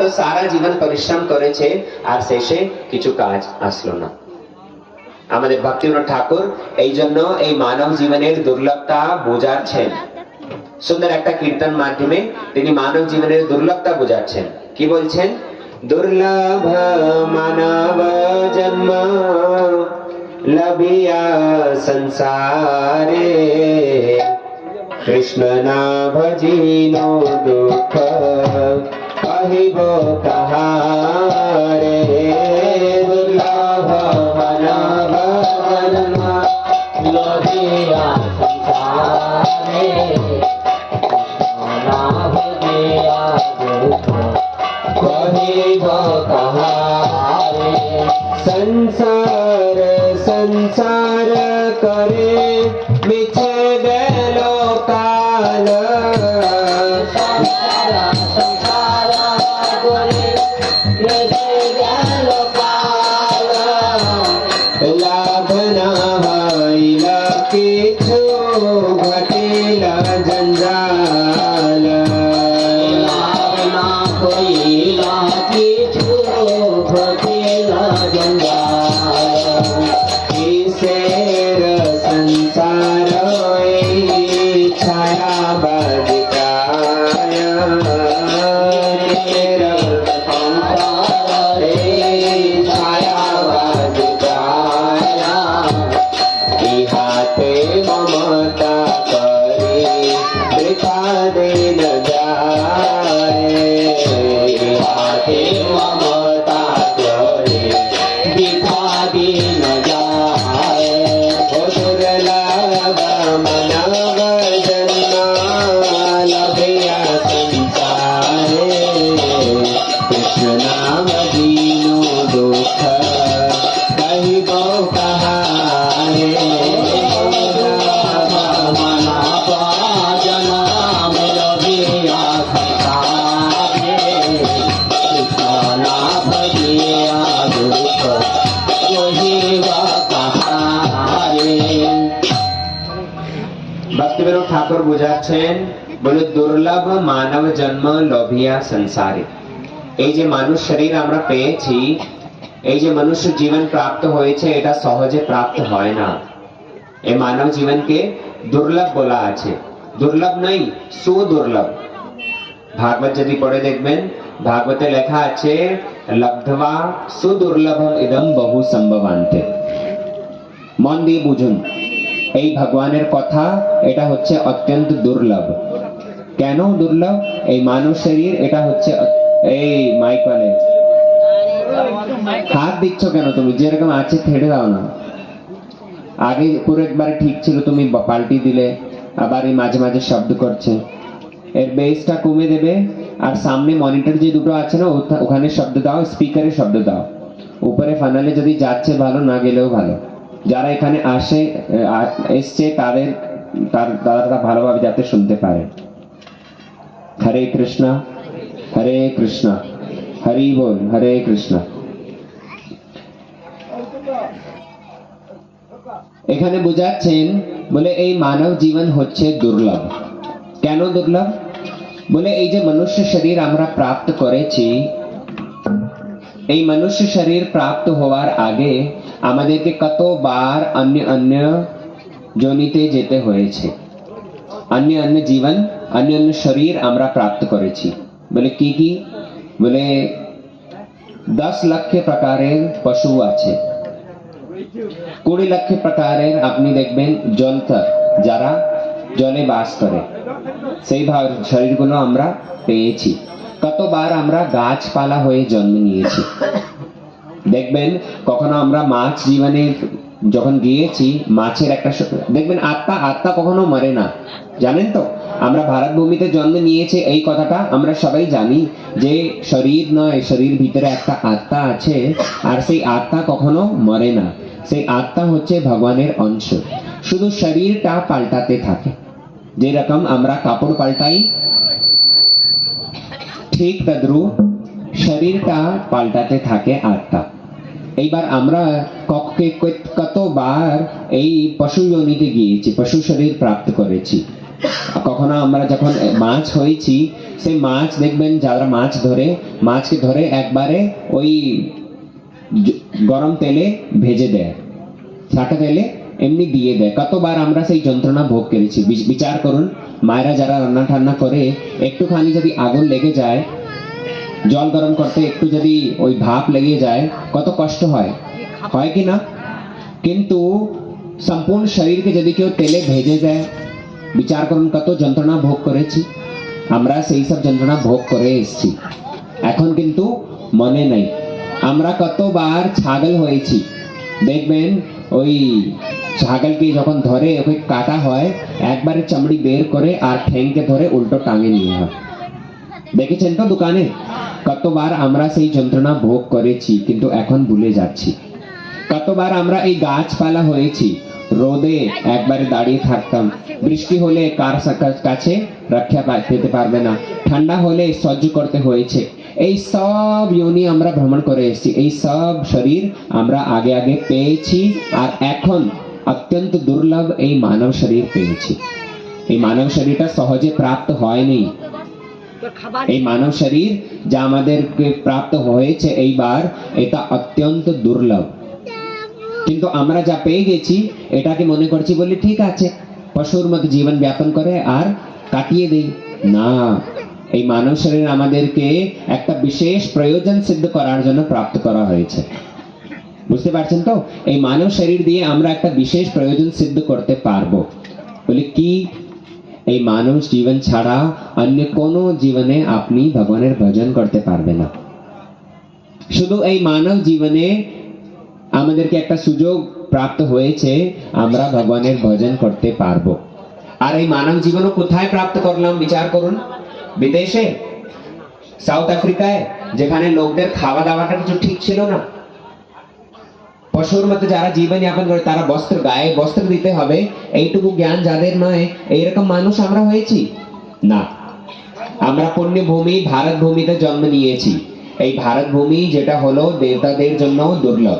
তো সারা জীবন পরিশ্রম করেছে, আর শেষে কিছু কাজ আসলো না। আমাদের ভক্তিনাথ ঠাকুর এই জন্য এই মানব জীবনের দুর্লভতা বোঝাচ্ছেন। সুন্দর একটা কীর্তন মাধ্যমে তিনি মানব জীবনের দুর্লভতা বোঝাচ্ছেন। কি বলছেন? দুর্লভ মানব জন্ম লভিয়া সংসারে। কৃষ্ণ না ভজিনো দুঃখ কহিব কাহারে? দুর্লভ মানব জন্ম সংসারে। কিছু ভক্তিবিনোদ ঠাকুর বুঝাচ্ছেন, বলে দুর্লভ মানব জন্ম লভিয়া সংসারে। এই যে মানুষ শরীর আমরা পেয়েছি, এই যে মনুষ্য জীবন প্রাপ্ত হয়েছে, এটা সহজে প্রাপ্ত হয় না। এই মানব জীবনকে দুর্লভ বলা আছে। দুর্লভ নয়, সুদুর্লভ। ভাগবত যদি পড়ে দেখবেন, ভাগবতে লেখা আছে লব্ধবা সুদুর্লভম ইদম বহু সম্ভবান্তে। মন দিয়ে বুঝুন। এই ভগবানের কথা, এটা হচ্ছে অত্যন্ত দুর্লভ। কেন দুর্লভ? এই মানব শরীর, এটা হচ্ছে এই মাইক ওয়ালে হাত দিচ্ছ কেন তুমি? যেরকম আছে, ছেড়ে দাও না। আগে পুরো একবার ঠিক ছিল, তুমি পাল্টি দিলে, আবার এই মাঝে মাঝে শব্দ করছে। এর বেসটা কমে দেবে, আর সামনে মনিটর যে দুটো আছে না ওখানে শব্দ দাও স্পিকারে শব্দ দাও। উপরে ফানালে যদি যাচ্ছে ভালো, না গেলেও ভালো। যারা এখানে আসে এসছে তাদের, তার- তারা ভালোভাবে যাতে শুনতে পারে। হরে কৃষ্ণ হরে কৃষ্ণ, হরি বল, হরে কৃষ্ণ। এখানে বোঝাচ্ছেন, বলে এই মানব জীবন হচ্ছে দুর্লভ। কেন দুর্লভ? বলে এই যে মনুষ্য শরীর আমরা প্রাপ্ত করেছি, এই মনুষ্য শরীর প্রাপ্ত হওয়ার আগে আমাদেরকে কতবার অন্য অন্য জনিতে যেতে হয়েছে। অন্য অন্য জীবন, অন্য অন্য শরীর আমরা প্রাপ্ত করেছি। বলে কি কি? বলে দশ লক্ষ প্রকারের পশু আছে। কুড়ি লক্ষ প্রকারের আপনি দেখবেন জলতর যারা জলে বাস করে। সেই শরীরগুলো আমরা পেয়েছি। কতবার আমরা গাছপালা হয়ে জন্ম নিয়েছি। দেখবেন কখনো আমরা মাছ জীবনে যখন গিয়েছি, মাছের একটা দেখবেন আত্মা আত্মা কখনো মরে না। জানেন তো? আমরা ভারত ভূমিতে জন্ম নিয়েছে, এই কথাটা আমরা সবাই জানি যে শরীর নয়, শরীর ভিতরে একটা আত্মা আছে আর সেই আত্মা কখনো মরে না। সেই আত্মা হচ্ছে ভগবানের অংশ। শুধু শরীরটা পাল্টাতে থাকে। যেরকম আমরা কাপড় পাল্টাই, ঠিক তদ্রুপ শরীরটা পাল্টাতে থাকে আত্মা। এইবার আমরা ককে কতবার এই পশু যোনিতে গিয়েছি, পশু শরীর প্রাপ্ত করেছি। কখনো আমরা যখন মাছ হয়েছি সেই মাছ দেখবেন, যারা মাছ ধরে, মাছকে ধরে একবারে ওই গরম তেলে ভেজে দেয়। ছাটা তেলে এমনি দিয়ে দেয়। কতবার আমরা সেই যন্ত্রণা ভোগ করেছি। বিচার করুন, মায়েরা যারা রান্না ঠান্না করে, একটুখানি যদি আগুন লেগে যায় জল গরম করতে একটু যদি ওই ভাপ লেগে যায়, কত কষ্ট হয়? হয় কি না? কিন্তু সম্পূর্ণ শরীরকে যদি কেউ তেলে ভেজে দেয়, বিচার করুন কত যন্ত্রণা ভোগ করেছি। আমরা সেই সব যন্ত্রণা ভোগ করে এসেছি। এখন কিন্তু মনে নেই। আমরা কতবার ছাগল হয়েছি। দেখবেন ওই ছাগলকে যখন ধরে, ওকে কাটা হয়, একবারে চামড়ি বের করে আর ঠ্যাংকে ধরে উল্টো টাঙে নিয়ে হয়। দেখেছেন তো দোকানে? কতবার আমরা সেই যন্ত্রণা ভোগ করেছি, কিন্তু এখন ভুলে যাচ্ছি। কতবার আমরা এই গাছপালা হয়েছি, রোদে একবারে দাঁড়িয়ে থাকতাম। বৃষ্টি হলে কার কাছে রক্ষা পেতে পারবে না। ঠান্ডা হলে সহ্য করতে হয়েছে। এই সব ইউনি আমরা ভ্রমণ করে এসেছি। এই সব শরীর আমরা আগে আগে পেয়েছি আর এখন অত্যন্ত দুর্লভ এই মানব শরীর পেয়েছি। এই মানব শরীরটা সহজে প্রাপ্ত হয়নি। এই মানব শরীর যা আমাদেরকে প্রাপ্ত হয়েছে এইবার, এটা অত্যন্ত দুর্লভ। কিন্তু আমরা যা পেয়ে গেছি, এটাকে মনে করছি বলি, ঠিক আছে, পশুর মতো জীবন যাপন করে আর কাটিয়ে দেই না, এই মানব শরীর আমাদেরকে একটা বিশেষ প্রয়োজন সিদ্ধ করার জন্য প্রাপ্ত করা হয়েছে। বুঝতে পারছেন তো? এই মানব শরীর দিয়ে আমরা একটা বিশেষ প্রয়োজন সিদ্ধ করতে পারব। বলি, কি এই মানব জীবন ছাড়া অন্য কোনো জীবনে আপনি ভগবানের ভজন করতে পারবে না। শুধু এই মানব জীবনে আমাদেরকে একটা সুযোগ প্রাপ্ত হয়েছে, আমরা ভগবানের ভজন করতে পারব। আর এই মানব জীবনও কোথায় প্রাপ্ত করলাম, বিচার করুন। বিদেশে, সাউথ আফ্রিকায়, যেখানে লোকদের খাওয়া দাওয়াটা কিছু ঠিক ছিল না। পশুর মতো যারা জীবন যাপন করে, তারা বস্ত্র গায়ে বস্ত্র দিতে হবে। এইটুকু জ্ঞান যাদের নয়, এইরকম মানুষ আমরা হয়েছি? না। আমরা পুণ্যভূমি ভারত ভূমিতে জন্ম নিয়েছি। এই ভারত ভূমি যেটা হলো দেবতাদের জন্য দুর্লভ।